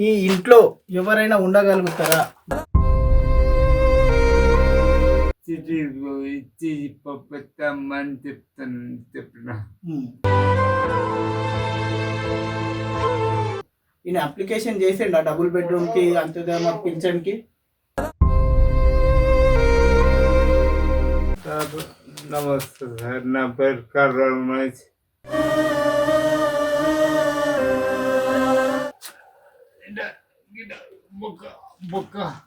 ఈ ఇంట్లో ఎవరైనా ఉండగలుగుతారా? ఇచ్చి చెప్తాను చెప్పిన. ఈయన అప్లికేషన్ చేసిండ డబుల్ బెడ్రూమ్కి అంత్యోదయ పింఛన్కి? నమస్తే సార్ నా పేరు కర్ర మహేష్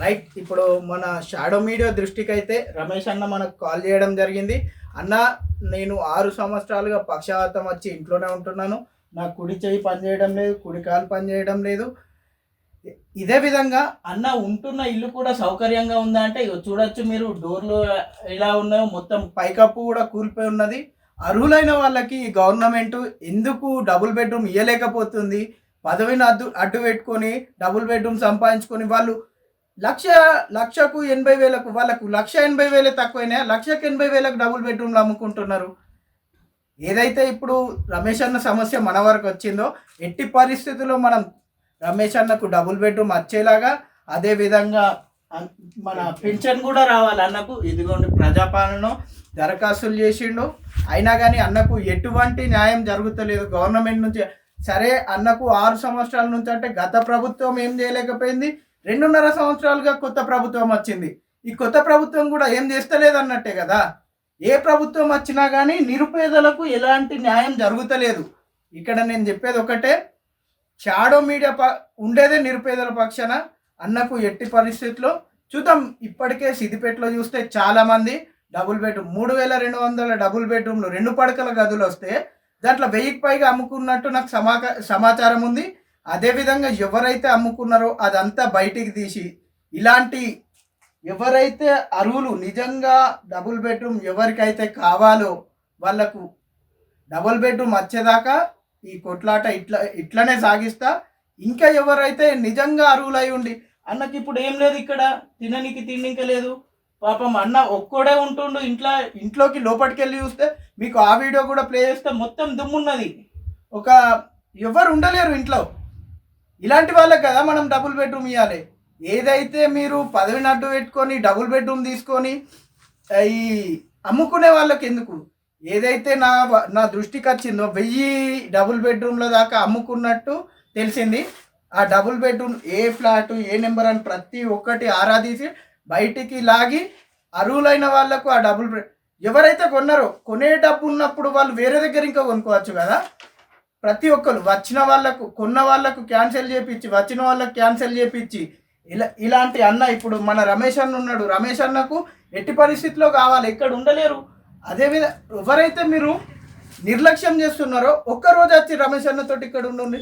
రైట్ ఇప్పుడు మన షాడో మీడియా దృష్టికి అయితే రమేష్ అన్న మనకు కాల్ చేయడం జరిగింది. అన్న నేను ఆరు సంవత్సరాలుగా పక్షవాతం వచ్చి ఇంట్లోనే ఉంటున్నాను. నా కుడి చెయ్యి పనిచేయడం లేదు కుడి కాలు పనిచేయడం లేదు. ఇదే విధంగా అన్న ఉంటున్న ఇల్లు కూడా సౌకర్యంగా ఉందా అంటే ఇక చూడొచ్చు మీరు డోర్లు ఎలా ఉన్నాయో మొత్తం పైకప్పు కూడా కూలిపోయి ఉన్నది. అర్హులైన వాళ్ళకి ఈ గవర్నమెంట్ ఎందుకు డబుల్ బెడ్రూమ్ ఇవ్వలేకపోతుంది పదవిని అడ్డు అడ్డు పెట్టుకొని డబుల్ బెడ్రూమ్ సంపాదించుకొని వాళ్ళు లక్ష లక్షకు ఎనభై వేలకు వాళ్ళకు లక్ష ఎనభై వేలే తక్కువైనా లక్షకు ఎనభై వేలకు డబుల్ బెడ్రూమ్లు అమ్ముకుంటున్నారు. ఏదైతే ఇప్పుడు రమేష్ అన్న సమస్య మన వరకు వచ్చిందో ఎట్టి పరిస్థితుల్లో మనం రమేష్ అన్నకు డబుల్ బెడ్రూమ్ వచ్చేలాగా అదే విధంగా మన పెన్షన్ కూడా రావాలి అన్నకు. ఇదిగోండి ప్రజాపాలన దరఖాస్తులు చేసిండు. అయినా కానీ అన్నకు ఎటువంటి న్యాయం జరుగుతలేదు. గవర్నమెంట్ నుంచి సరే అన్నకు ఆరు సంవత్సరాల నుంచి అంటే గత ప్రభుత్వం ఏం చేయలేకపోయింది. రెండున్నర సంవత్సరాలుగా కొత్త ప్రభుత్వం వచ్చింది. ఈ కొత్త ప్రభుత్వం కూడా ఏం చేస్తలేదు అన్నట్టే కదా. ఏ ప్రభుత్వం వచ్చినా కానీ నిరుపేదలకు ఎలాంటి న్యాయం జరుగుతలేదు. ఇక్కడ నేను చెప్పేది ఒకటే షాడో మీడియా ప ఉండేదే నిరుపేదల పక్షాన అన్నకు ఎట్టి పరిస్థితుల్లో చూద్దాం. ఇప్పటికే సిద్దిపేటలో చూస్తే చాలామంది డబుల్ బెడ్రూమ్ మూడు వేల రెండు వందల డబుల్ బెడ్రూమ్లు రెండు పడకల గదులు వస్తే దాంట్లో వెయ్యికి పైగా అమ్ముకున్నట్టు నాకు సమాక సమాచారం ఉంది. అదేవిధంగా ఎవరైతే అమ్ముకున్నారో అదంతా బయటికి తీసి ఇలాంటి ఎవరైతే అరువులు నిజంగా డబుల్ బెడ్రూమ్ ఎవరికైతే కావాలో వాళ్ళకు డబుల్ బెడ్రూమ్ వచ్చేదాకా ఈ కొట్లాట ఇట్లా ఇట్లనే సాగిస్తా. ఇంకా ఎవరైతే నిజంగా అర్హులై ఉండి అన్నకి ఇప్పుడు ఏం లేదు ఇక్కడ తిననికి తిండి ఇంకా లేదు. పాపం అన్న ఒక్కడే ఉంటుండు ఇంట్లో ఇంట్లోకి లోపలికి వెళ్ళి చూస్తే మీకు ఆ వీడియో కూడా ప్లే చేస్తే మొత్తం దుమ్మున్నది. ఒక ఎవరు ఉండలేరు ఇంట్లో. ఇలాంటి వాళ్ళకి కదా మనం డబుల్ బెడ్రూమ్ ఇవ్వాలి ఏదైతే మీరు పదవిని అడ్డు పెట్టుకొని డబుల్ బెడ్రూమ్ తీసుకొని ఈ అమ్ముకునే వాళ్ళకి ఎందుకు ఏదైతే నా నా దృష్టికి వచ్చిందో వెయ్యి డబుల్ బెడ్రూమ్ల దాకా అమ్ముకున్నట్టు తెలిసింది. ఆ డబుల్ బెడ్రూమ్ ఏ ఫ్లాట్ ఏ నెంబర్ అని ప్రతి ఒక్కటి ఆరాధీసి బయటికి లాగి అర్హులైన వాళ్ళకు ఆ డబుల్ బెడ్ ఎవరైతే కొన్నారో కొనే డబ్బు ఉన్నప్పుడు వాళ్ళు వేరే దగ్గర ఇంకా కొనుక్కోవచ్చు కదా. ప్రతి ఒక్కరు వచ్చిన వాళ్ళకు కొన్న వాళ్ళకు క్యాన్సిల్ చేపించి వచ్చిన వాళ్ళకు క్యాన్సిల్ చేపించి ఇలా ఇలాంటి అన్న ఇప్పుడు మన రమేష్ అన్న ఉన్నాడు. రమేష్ అన్నకు ఎట్టి పరిస్థితిలో కావాలి? ఎక్కడ ఉండలేరు. అదేవిధంగా ఎవరైతే మీరు నిర్లక్ష్యం చేస్తున్నారో ఒక్క రోజు వచ్చి రమేష్ అన్నతోటి ఇక్కడ ఉండండి.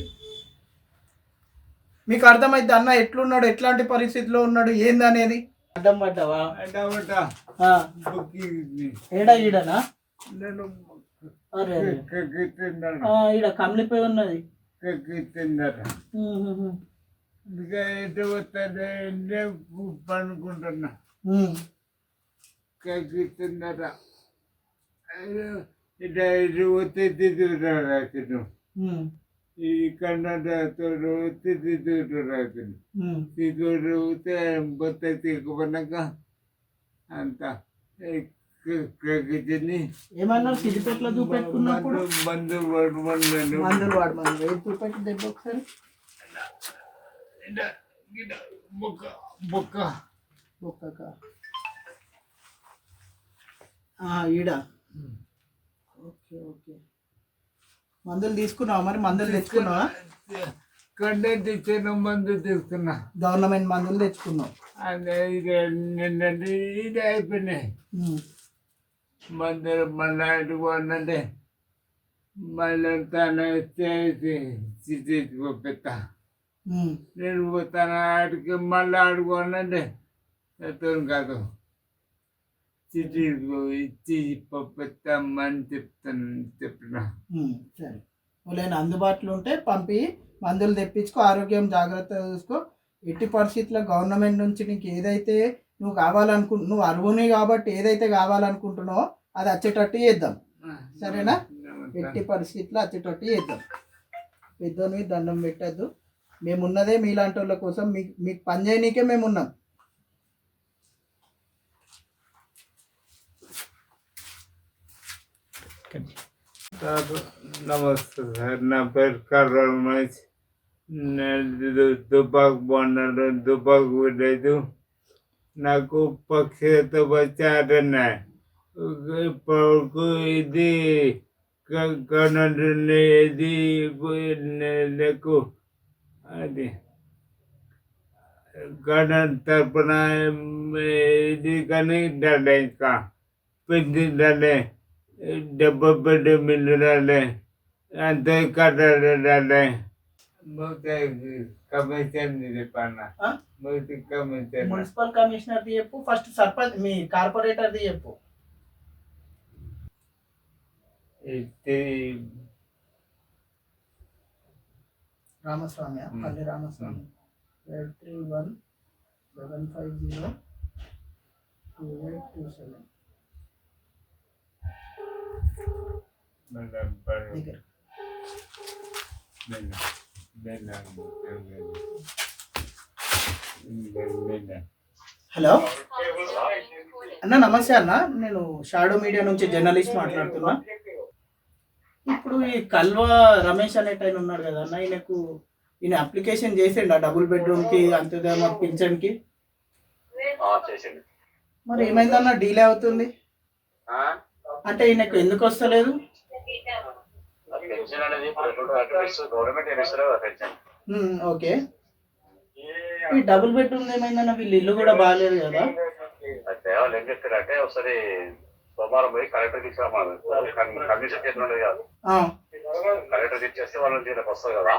మీకు అర్థమైంది అన్న ఎట్లున్నాడు ఎట్లాంటి పరిస్థితిలో ఉన్నాడు ఏందనేది? అర్థం పడ్డావా? ఏడా ఈడనా? ఈడ కమిలిపోయి ఉన్నది. పనుకుంటున్నా. ఉమ్. కక్కిస్తున్నారా ఇట్లా ఇటు వచ్చి తిరుగుతారు అతను ఉమ్, ఈ కన్నడతో వచ్చి తిరుగుతారు అతను ఉమ్. తిరుగుతే బొత్త తీసుకున్నాక అంత కక్కించి ఏమన్నారు సిద్దిపేటలో చూపెట్టుకున్నప్పుడు మందు పడమన్నాను మందులు వాడమన్నారు ఏది చూపెట్టి దెబ్బ ఒకసారి బొక్క బొక్క ఒక్కక ఆ, ఈడ ఓకే ఓకే మందులు తీసుకున్నావా? మరి మందులు తెచ్చుకున్నావా? కంటెంట్ ఇచ్చిన మందు తీసుకున్నా. గవర్నమెంట్ మందులు తెచ్చుకున్నావు. అదే ఇది అయిపోయినాయి. ఉమ్, మందులు మళ్ళీ అడుగునంటే మళ్ళీ తను చేసి తీసుకుపోతా ఉమ్. నేను తన ఆడికి మళ్ళీ అడుగునంటే తను కాదు. ఇచ్చి చెప్తాను చెప్పిన సరే. వాళ్ళైనా అందుబాటులో ఉంటే పంపి మందులు తెప్పించుకో ఆరోగ్యం జాగ్రత్తగా చూసుకో. ఎట్టి పరిస్థితుల్లో గవర్నమెంట్ నుంచి నీకు ఏదైతే నువ్వు కావాలనుకు నువ్వు అరువుని కాబట్టి ఏదైతే కావాలనుకుంటున్నావో అది వచ్చేటట్టు చేద్దాం. సరేనా? ఎట్టి పరిస్థితుల్లో వచ్చేటట్టు చేద్దాం. పెద్దోని దండం పెట్టద్దు. మేమున్నదే మీలాంటి వాళ్ళ కోసం మీకు మీకు పని చేయనీకే మేము ఉన్నాం సార్ నమస్తే సార్ నా పేరు కర్ర రమేష్ నేను దుబాక్ బాగున్నాను దుబాక్ లేదు నాకు పక్షితో వచ్చారన్న ఇప్పుడు ఇది కనండి ఇది నాకు అది కనన్ తరపున ఇది కానీ డాడే ఇంకా పెద్ద డాడే డబ్బు పెట్టి మిల్లుడాలే అంతే కట్టాడే మూతే కమిషన్ చెప్పన్న ఆ? మూతి కమిషన్ మున్సిపల్ కమిషనర్ది చెప్పు ఫస్ట్ సర్పంచ్ మీ కార్పొరేటర్ది చెప్పు ఇది Ramaswamy Hmm. Palli Ramaswamy eight three one seven five zero two eight two seven madam పడు దగ్గర హలో అన్న నమస్తే అన్న. నేను షాడో మీడియా నుంచి జర్నలిస్ట్ మాట్లాడుతున్నా. ఇప్పుడు ఈ కల్వ రమేష్ అనేట ఆయన ఉన్నాడు కదా అన్న. ఈయనకు ఈయన అప్లికేషన్ చేసిండు ఆ డబుల్ బెడ్రూమ్కి అంత్యోదయ పింఛన్కి. చేసిండు. మరి ఏమైందన్న? డీలే అవుతుంది? అంటే ఈయనకు ఎందుకు వస్తలేదు? పెన్షన్ అనేది గవర్నమెంట్ ఓకే. ఈ డబుల్ బెడ్రూమ్ ఏమైందన్న వీళ్ళ ఇల్లు కూడా బాగాలేదు కదా? అయితే వాళ్ళు ఏం చెప్తారంటే ఒకసారి సోమవారం పోయి కలెక్టర్ ఇచ్చాము కమిషన్ చేసిన ఉండదు కదా. కలెక్టర్ ఇచ్చేస్తే వాళ్ళు దీనికి వస్తుంది కదా.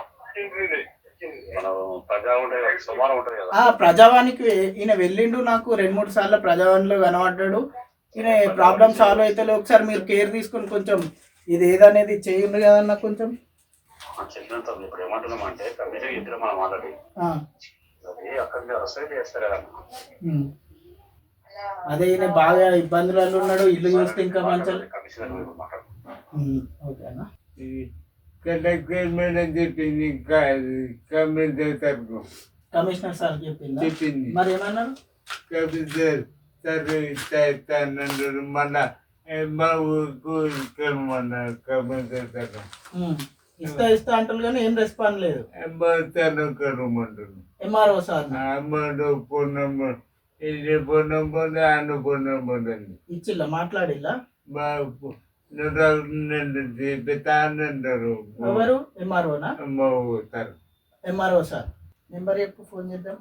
మనం ప్రజా ఉండే సోమవారం ఉంటుంది కదా. ప్రజావానికి ఈయన వెళ్ళిండు నాకు రెండు మూడు సార్లు ప్రజావాణిలో కనబడ్డాడు. ప్రాబ్లమ్ సాల్వ్ అయితే ఒకసారి మీరు కేర్ తీసుకొని కొంచెం ఇది ఏదనేది చేయండి కదన్న కొంచెం. చెప్పినంత ఇప్పుడు ఏమంటున్నాం అంటే కమిషన్ ఇద్దరు మనం ఆల్రెడీ ఆ, అది అక్కడ మీద వస్తే చేస్తారు కదా. అదే ఈయన బాగా ఇబ్బందులలో ఉన్నాడు ఇల్లు చూస్తే ఇంకా మంచి కమిషనర్ ఓకేనా కలెక్టర్ మేడం చెప్పింది తరపు కమిషనర్ సార్ చెప్పిందా? చెప్పింది. మరి ఏమన్నారు? కమిషన్ ఊరుకు. ఇస్తా ఇస్తా అంటారు కానీ ఏం రెస్పాండ్ లేదు. కనుమంటారు ఎంఆర్ఓ సార్. అమ్మడు పొన్నమ్మ ఇది పొన్నమ్మ అన్న పొన్నమ్మ ఇచ్చిల్లా మాట్లాడిల్లా మా పెతానంటారు ఎవరు ఎంఆర్ఓనా ఎంఆర్ఓ సార్. నెంబర్ చెప్పు ఫోన్ చేద్దాం.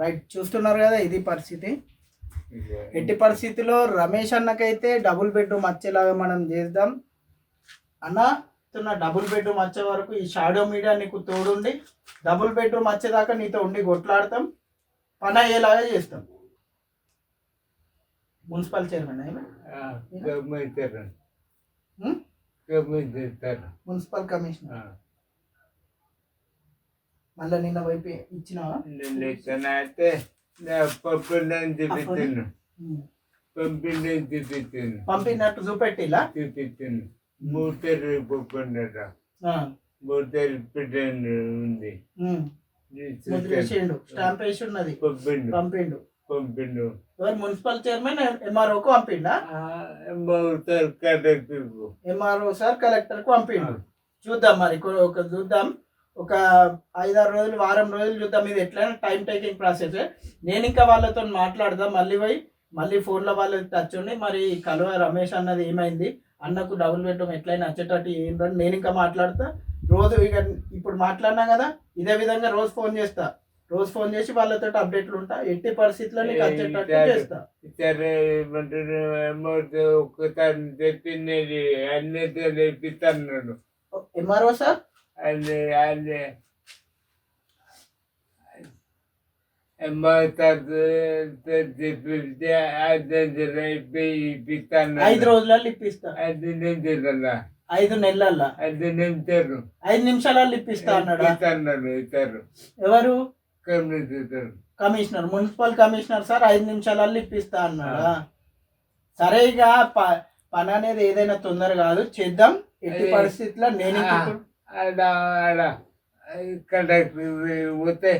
రైట్ చూస్తున్నారు కదా ఇది పరిస్థితి. ఎట్టి పరిస్థితిలో రమేష్ అన్నకైతే డబుల్ బెడ్రూమ్ వచ్చేలాగా మనం చేద్దాం. అన్న నా డబుల్ బెడ్రూమ్ వచ్చే వరకు ఈ షాడో మీడియా నీకు తోడుండి డబుల్ బెడ్రూమ్ వచ్చేదాకా నీతో ఉండి కొట్లాడతాం పని అయ్యేలాగా చేస్తాం. మున్సిపల్ చైర్మన్ ఉం? గమ్మితారు మున్సిపల్ కమిషనర్. మళ్ళీ నిన్న వైపు ఇచ్చినావా? అయితే పంపిందని చూపించాను ఉమ్. పంపిందని చూపించాను పంపినట్టు చూపెట్టిలా? చూపించాను పెట్టండి ఉంది. స్టాంప్ వేసి ఉన్నది పంపిండు. పంపిండు. పంపిండు. ఎవరు మున్సిపల్ చైర్మన్? ఎంఆర్ఓకు పంపిండా? మూతరు కలెక్టర్కు ఎంఆర్ఓ సార్ కలెక్టర్కు పంపిండు చూద్దాం మరి. కొ- చూద్దాం. ఒక ఐదారు రోజులు వారం రోజులు చూద్దాం. ఇది ఎట్లయినా టైం టేకింగ్ ప్రాసెస్ నేను ఇంకా వాళ్ళతో మాట్లాడదాం మళ్ళీ పోయి మళ్ళీ ఫోన్లో వాళ్ళకి టచ్ ఉండి మరి కలువ రమేష్ అన్నది ఏమైంది? అన్నకు డబుల్ బెడ్రూమ్ ఎట్లయినా వచ్చేటట్టు ఏంటని నేను ఇంకా మాట్లాడతా. రోజు ఇక ఇప్పుడు మాట్లాడినా కదా ఇదే విధంగా రోజు ఫోన్ చేస్తా. రోజు ఫోన్ చేసి వాళ్ళతో అప్డేట్లు ఉంటా. ఎట్టి పరిస్థితుల్లో నీకు వచ్చేటట్టు చేస్తా. సరే ఏమంటారు? అమౌంట్ ఒక్కసారి తెప్పినది అన్నితో తెప్పిస్తున్నాడు ఎంఆర్ఓ సార్? అది అది అయిపోయి ఐదు రోజులలో ఇప్పిస్తా. అది నించుదా ఐదు అది నించారు ఐదు నిమిషాలలో ఇప్పిస్తా అన్నాడా? ఇస్తారు ఎవరు? కమిషనర్ మున్సిపల్ కమిషనర్ సార్ ఐదు నిమిషాలలో ఇప్పిస్తా అన్నాడా? సరే ఇక పని అనేది ఏదైనా తొందర కాదు. చేద్దాం. ఎట్టి పరిస్థితుల్లో నేను. ఇప్పుడు- ఆడ ఆడ. కండక్టర్ పోతే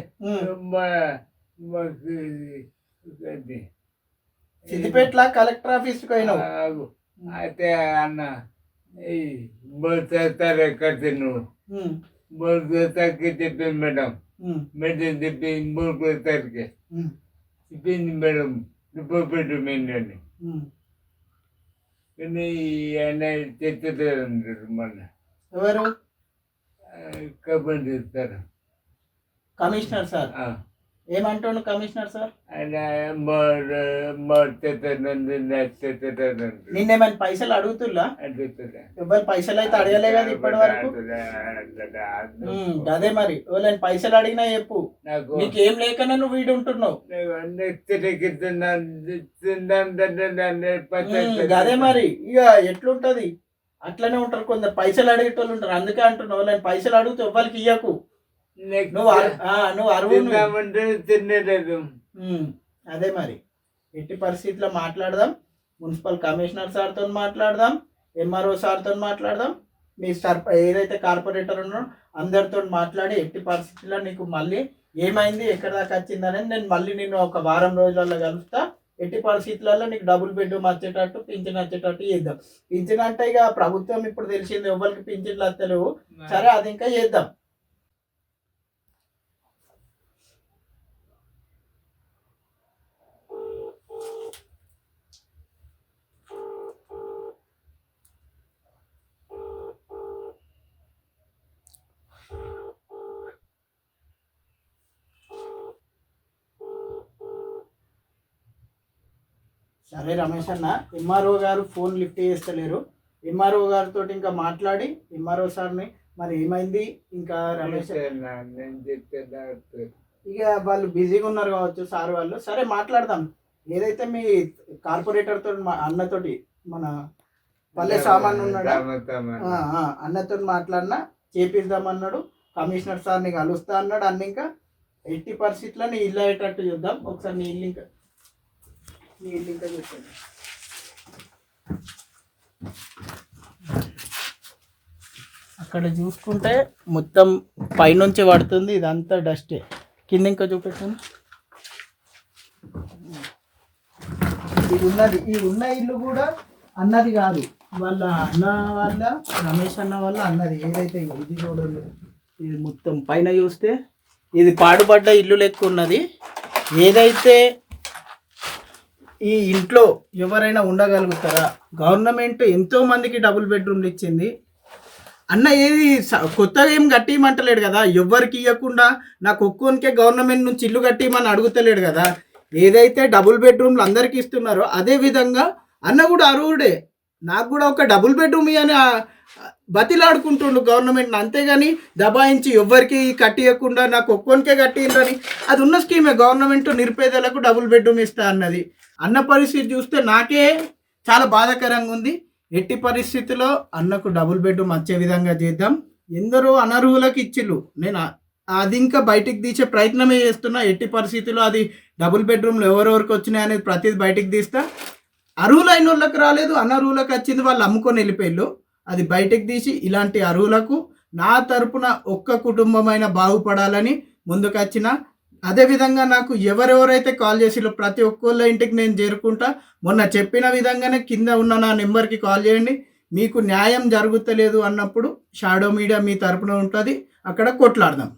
సిద్దిపేటలో కలెక్టర్ ఆఫీస్కి పోయినావు. అయితే అన్న ఈ కట్టి నువ్వు ఉమ్, బోతాకి చెప్పింది మేడం. ఉమ్, మేడం చెప్పి ఉమ్, చెప్పింది మేడం రిపోర్ట్ పెట్టమని ఉమ్. కానీ ఆయన చెప్తారు మళ్ళీ. ఎవరు? కబడ్డీ ఇస్తారు కమిషనర్ సార్? ఏమంటాడు కమిషనర్ సార్? నిన్నేమైనా పైసలు అడుగుతుల్లా? ఎవరు పైసలు అయితే అడగలే కదా ఇప్పటి వరకు? అదే మరి. ఎవరైనా పైసలు అడిగినా చెప్పు. నాకు నీకేం లేకనే నువ్వు వీడు ఉంటున్నావు. అదే మరి. ఇక ఎట్లుంటది? అట్లనే ఉంటారు కొందరు. పైసలు అడిగేటోళ్ళు ఉంటారు. అందుకే అంటున్నావు. వాళ్ళని పైసలు అడిగితే ఎవ్వరికి ఇయ్యకు. నువ్వు నువ్వు అరువు తినలేదు అదే మరి. ఎట్టి పరిస్థితిలో మాట్లాడదాం. మున్సిపల్ కమిషనర్ సార్తో మాట్లాడదాం. ఎంఆర్ఓ సార్తో మాట్లాడదాం. మీ సర్ప ఏదైతే కార్పొరేటర్ ఉన్నారో అందరితో మాట్లాడి ఎట్టి పరిస్థితుల్లో నీకు మళ్ళీ ఏమైంది ఎక్కడ దాకా వచ్చింది అనేది నేను మళ్ళీ నేను ఒక వారం రోజులలో కలుస్తా. ఎట్టి పరిస్థితులలో నీకు డబుల్ బెడ్రూమ్ వచ్చేటట్టు పింఛన్ వచ్చేటట్టు చేద్దాం. పింఛన్ అంటే ఇక ప్రభుత్వం ఇప్పుడు తెలిసింది ఎవరికి పింఛన్లు వస్తలేవు. సరే అది ఇంకా చేద్దాం. సరే రమేష్ అన్న ఎంఆర్ఓ గారు ఫోన్ లిఫ్ట్ చేస్తలేరు. ఎంఆర్ఓ గారితో ఇంకా మాట్లాడి ఎంఆర్ఓ సార్ని మరి ఏమైంది? ఇంకా రమేష్ ఇక వాళ్ళు బిజీగా ఉన్నారు కావచ్చు సార్ వాళ్ళు. సరే మాట్లాడదాం. ఏదైతే మీ కార్పొరేటర్తో మా అన్నతోటి మన పల్లె సామాన్ ఉన్నాడా? అన్నతో మాట్లాడినా చేపిద్దామన్నాడు కమిషనర్ సార్ని కలుస్తా అన్నాడు. అన్న ఇంకా ఎట్టి పరిస్థితుల్లో నీ ఇల్లు అయ్యేటట్టు చూద్దాం. ఒకసారి నీ ఇల్లు ఇంకా నీ ఇల్లు ఇంకా చూస్తాను అక్కడ చూసుకుంటే మొత్తం పైనుంచి పడుతుంది ఇదంతా డస్టే కింద ఇంకా చూపెట్టాను ఇది ఉన్నది ఈ ఉన్న ఇల్లు కూడా అన్నది కాదు. వాళ్ళ అన్న వాళ్ళ రమేష్ అన్న వాళ్ళ అన్నది. ఏదైతే ఇది చూడండి ఇది మొత్తం పైన చూస్తే ఇది పాడుపడ్డ ఇల్లు లెక్క ఉన్నది. ఏదైతే ఈ ఇంట్లో ఎవరైనా ఉండగలుగుతారా? గవర్నమెంట్ ఎంతో మందికి డబుల్ బెడ్రూమ్లు ఇచ్చింది. అన్న ఏది కొత్తగా ఏం కట్టియమంటలేడు కదా. ఎవ్వరికి ఇవ్వకుండా నాకు ఒక్కోనికే గవర్నమెంట్ నుంచి ఇల్లు కట్టియమని అడుగుతలేడు కదా. ఏదైతే డబుల్ బెడ్రూమ్లు అందరికీ ఇస్తున్నారో అదే విధంగా అన్న కూడా అర్హుడే. నాకు కూడా ఒక డబుల్ బెడ్రూమ్ అని బతిలాడుకుంటుండు గవర్నమెంట్ అంతేగాని దబాయించి ఎవ్వరికి కట్టియకుండా నాకు ఒక్కొనికే కట్టిండ్రని. అది ఉన్న స్కీమే గవర్నమెంట్ నిరుపేదలకు డబుల్ బెడ్రూమ్ ఇస్తా అన్నది. అన్న పరిస్థితి చూస్తే నాకే చాలా బాధాకరంగా ఉంది. ఎట్టి పరిస్థితిలో అన్నకు డబుల్ బెడ్రూమ్ వచ్చే విధంగా చేద్దాం. ఎందరో అనర్హులకు ఇచ్చిళ్ళు. నేను అది ఇంకా బయటికి తీసే ప్రయత్నమే చేస్తున్నా. ఎట్టి పరిస్థితిలో అది డబుల్ బెడ్రూమ్లు ఎవరెవరికి వచ్చినాయి అనేది ప్రతిది బయటికి తీస్తా. అర్హులైన వాళ్ళకి రాలేదు. అనర్హులకు వచ్చింది వాళ్ళు అమ్ముకొని వెళ్ళిపోయిళ్ళు. అది బయటికి తీసి ఇలాంటి అర్హులకు నా తరపున ఒక్క కుటుంబమైన బాగుపడాలని ముందుకొచ్చిన. అదేవిధంగా నాకు ఎవరెవరైతే కాల్ చేసిలో ప్రతి ఒక్కళ్ళ ఇంటికి నేను చేరుకుంటా. మొన్న చెప్పిన విధంగానే కింద ఉన్న నా నెంబర్కి కాల్ చేయండి. మీకు న్యాయం జరుగుతలేదు అన్నప్పుడు షాడో మీడియా మీ తరపున ఉంటుంది. అక్కడ కొట్లాడదాం.